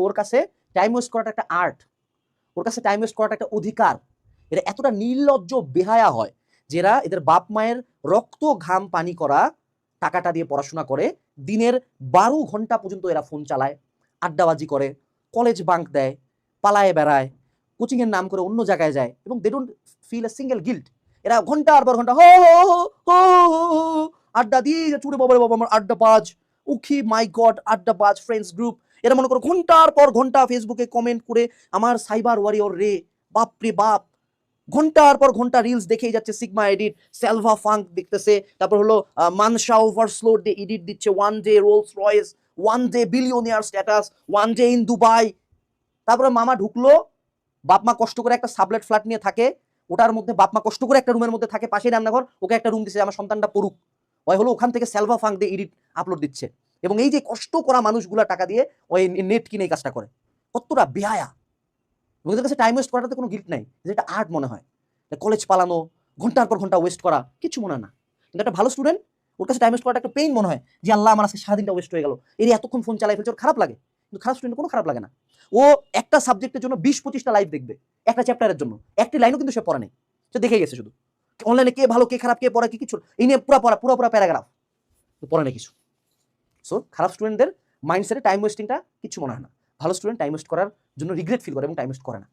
ওর কাছে time waste করাটা একটা আর্ট ওর কাছে টাইম ওয়েস্ট করাটা একটা অধিকার। এরা এতটা নির্লজ্জ বেহায়া হয় যেরা এদের বাপ মায়ের রক্ত ঘাম পানি করা টাকাটা দিয়ে পড়াশোনা করে দিনের বারো ঘণ্টা পর্যন্ত এরা ফোন চালায় আড্ডাবাজি করে কলেজ বাঙ্ক দেয় পালায়ে বেড়ায় কোচিংয়ের নাম করে অন্য জায়গায় যায় এবং they don't feel a single guilt এরা ঘণ্টার পর ঘণ্টা হো হো হো, হো, আড্ডা দিয়ে চুড়ে বাবা বাবা আমার আড্ডা বাজ উখি মাই গড আড্ডা বাজ ফ্রেন্ডস গ্রুপ এরা মনে করো ঘণ্টার পর ঘণ্টা ফেসবুকে কমেন্ট করে আমার সাইবার ওয়ারিয়র রে বাপ রে বাপ। ঘণ্টার পর ঘণ্টা রিলস দেখেই যাচ্ছে সিগমা এডিট সেলভা ফাঙ্ক দেখতেছে। তারপর হলো মানসা ওভারস্লোড ডে এডিট দিচ্ছে one day Rolls Royce one day billionaire status one day in Dubai তারপরে মামা ঢুকলো, বাপমা কষ্ট করে একটা সাবলেট ফ্ল্যাট নিয়ে থাকে, ওটার মধ্যে বাপমা কষ্ট করে একটা রুমের মধ্যে থাকে, পাশেই রান্নাঘর ওকে একটা রুম দিচ্ছে আমার সন্তানটা পড়ুক। ওই হলো ওখান থেকে সেলভা ফাঙ্ক দিয়ে এডিট আপলোড দিচ্ছে। এবং এই যে কষ্ট করা মানুষগুলা টাকা দিয়ে ওই নেট কিনে এই কাজটা করে। কতটা বেহায়া। এদের কাছে টাইম ওয়েস্ট করাটাতে কোনো গিল্ট নাই। যেটা আর্ট মনে হয়। কলেজ পালানো, ঘণ্টার পর ঘণ্টা ওয়েস্ট করা, কিছু মনে না। কিন্তু একটা ভালো স্টুডেন্ট ওর কাছে টাইম ওয়েস্ট করাটা একটা পেইন মনে হয়। যে আল্লাহ আমার আজকে সারাদিনটা ওয়েস্ট হয়ে গেল। এর এতক্ষণ ফোন চালাই ফেলছে, ওর খারাপ লাগে। কিন্তু খারাপ স্টুডেন্ট কোনো খারাপ লাগে না। ও একটা সাবজেক্টের জন্য বিশ, পঁচিশটা লাইভ দেখবে, একটা চ্যাপ্টারের জন্য। একটি লাইনও কিন্তু সে পড়ে নেই। সে দেখে গেছে শুধু। অনলাইনে কে ভালো, কে খারাপ, কে পড়া, কি কিছু। এই নিয়ে পুরো পড়া পুরো পুরো প্যারাগ্রাফ পড়ে না কিছু। সো খারাপ স্টুডেন্টদের মাইন্ডসেটে টাইম ওয়েস্টিংটা কিছু মনে হয় না। ভালো স্টুডেন্ট টাইম ওয়েস্ট করার জন্য রিগ্রেট ফিল করে এবং টাইম ওয়েস্ট করে না।